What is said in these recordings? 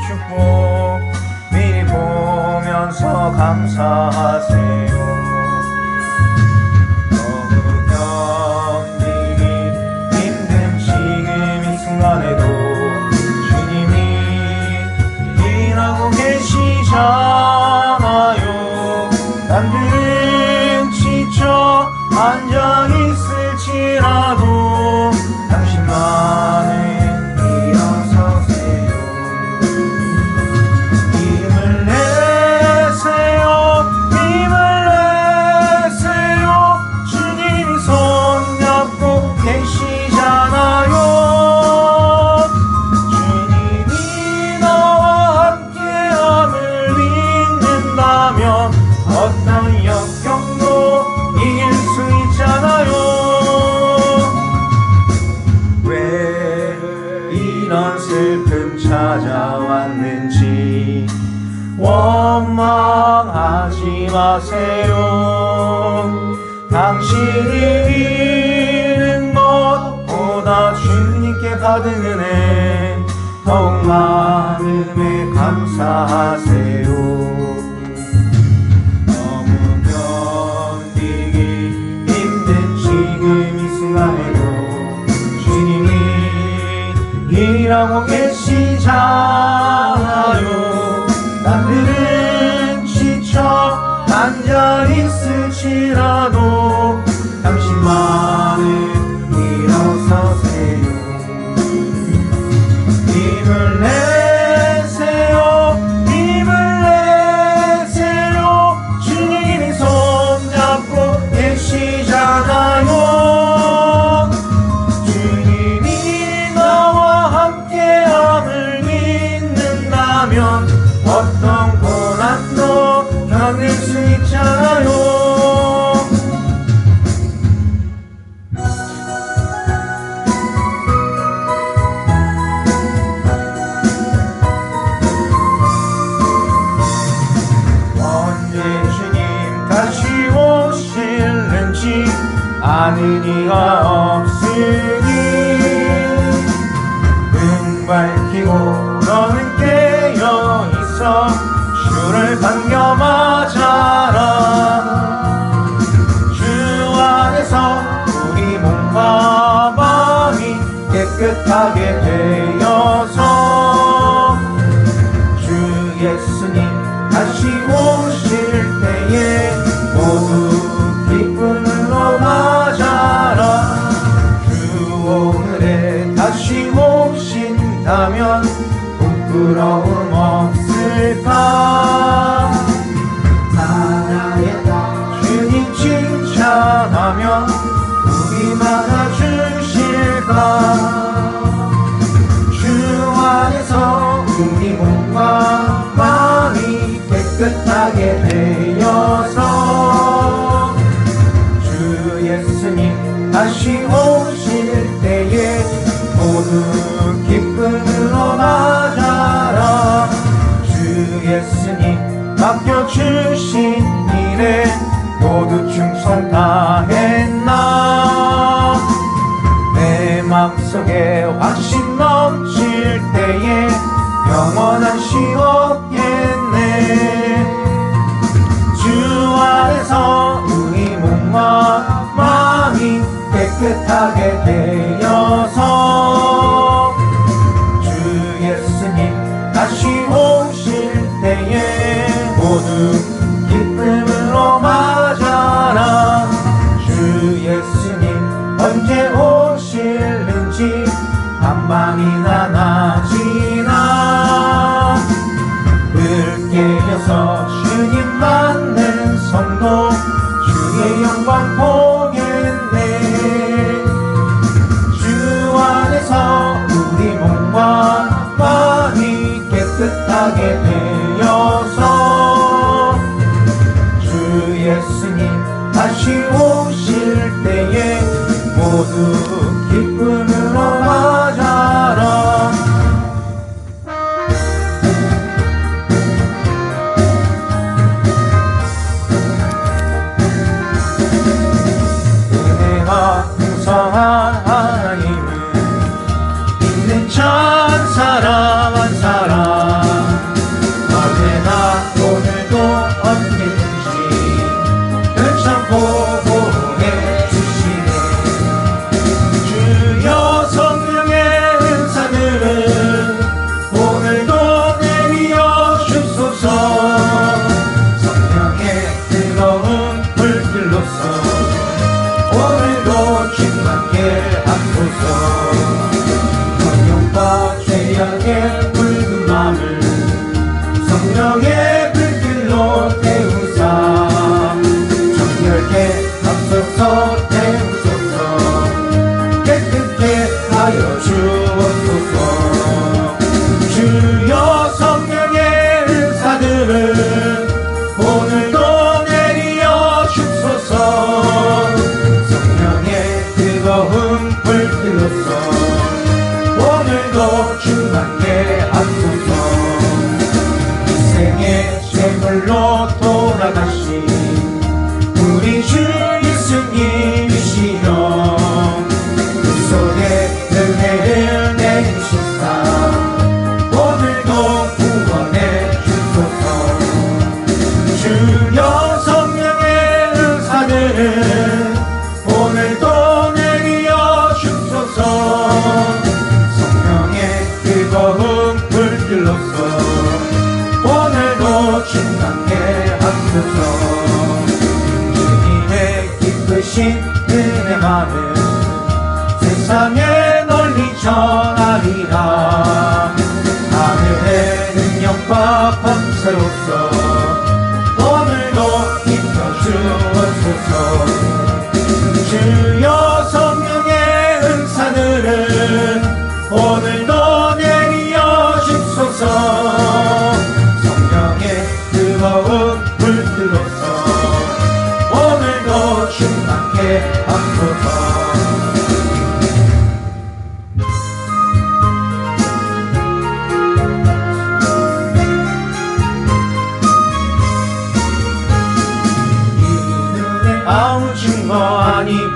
축복 미리 보면서 감사하세요. 왔는지 원망하지 마세요. 당신이 잃는 것보다 주님께 받은 은혜 더욱 마음에 감사하세요. 너무 견디기 힘든 지금 이 순간에도 주님이 일하고 계시 자유 그 충성 다 했나? 내 맘속에 확신 넘칠 때에 영원한 시옥겠네. 주 안에서 우리 몸과 마음이 깨끗하게 되어서 함께 오실는지 한방이 나나지나 불 깨어서 주님 맞는 성도 주의 영광 보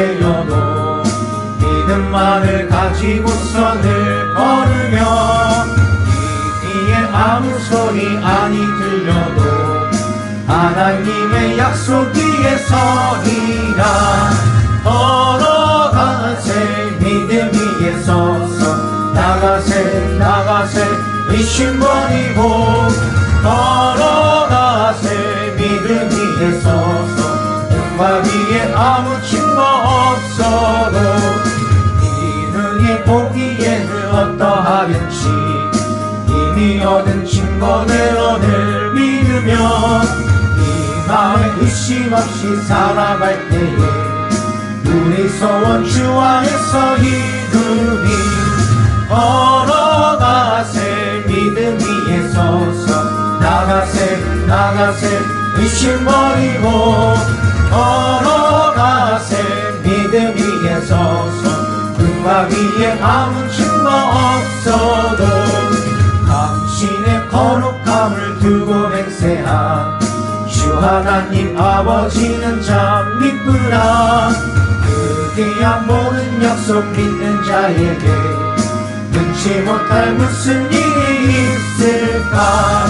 나의 여도 믿음만을 가지고서 늘 걸으며 이에 아무 소리 아니 들려도 하나님의 약속 뒤에 서리라. 걸어가세 믿음 위에 서서 나가세 나가세 의심 버리고 걸어가세 믿음 위에 서서 영광 위에 아무 보기에는 어떠하겠지 이미 얻은 신권을 오늘 믿으면 이 마음에 의심 없이 살아갈 때에 우리 소원 주 안에서 이루니 걸어가세 믿음 위에 서서 나가세 나가세 의심 버리고 걸어가세 믿음 위에 서서 음악 위에 아무 증거 없어도 당신의 거룩함을 두고 맹세한 주 하나님 아버지는 참 미쁘다 그게야 모든 약속 믿는 자에게 눈치 못할 무슨 일이 있을까?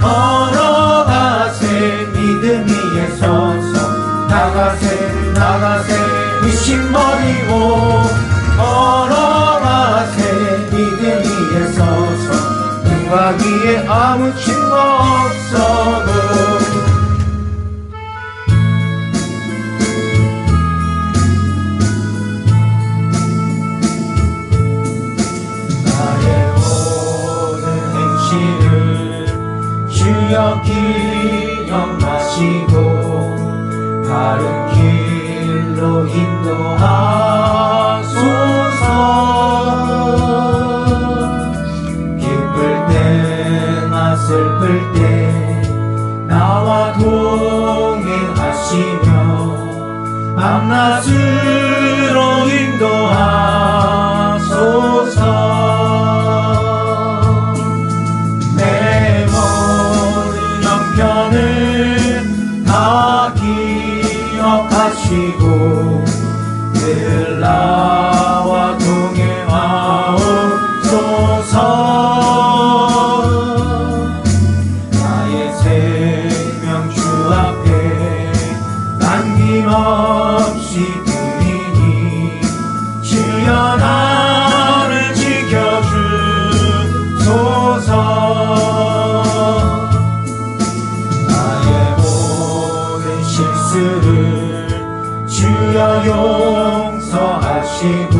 걸어가세 믿음 위에 서서 나가세 나가세. 의심 버리고 기억하시고 바른 길로 인도하소서. 기쁠 때나 슬플 때 나와 동행하시며 밤낮으로 인도하 늘나 용서하시고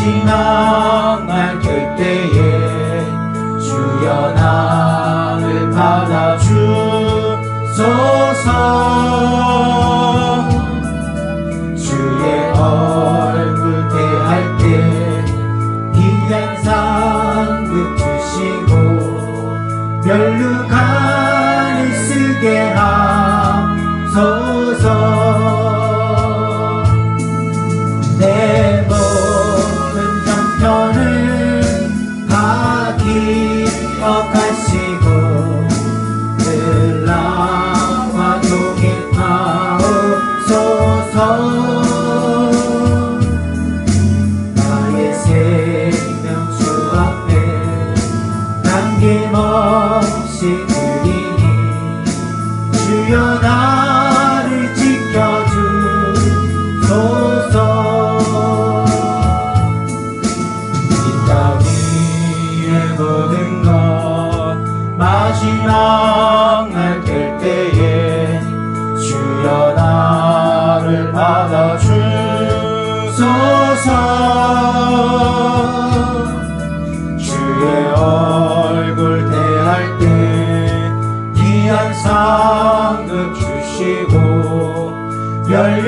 마지막 날될 때에 주여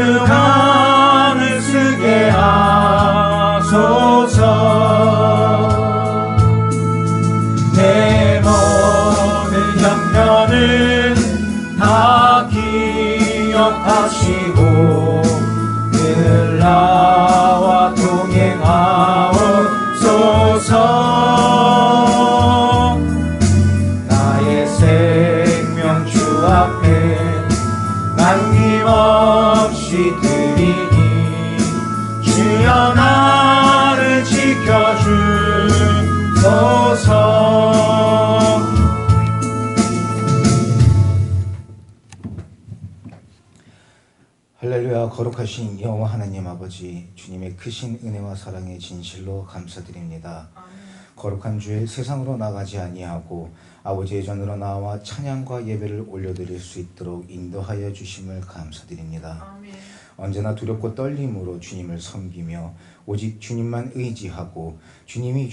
멸류관을 쓰게 하소서 거룩하신 여호와 하나님 아버지 주님의 크신 은혜와 사랑에 진실로 감사드립니다. 거룩한 주에 세상으로 나가지 아니하고 아버지의 전으로 나와 찬양과 예배를 올려드릴 수 있도록 인도하여 주심을 감사드립니다. 언제나 두렵고 떨림으로 주님을 섬기며 오직 주님만 의지하고 주님이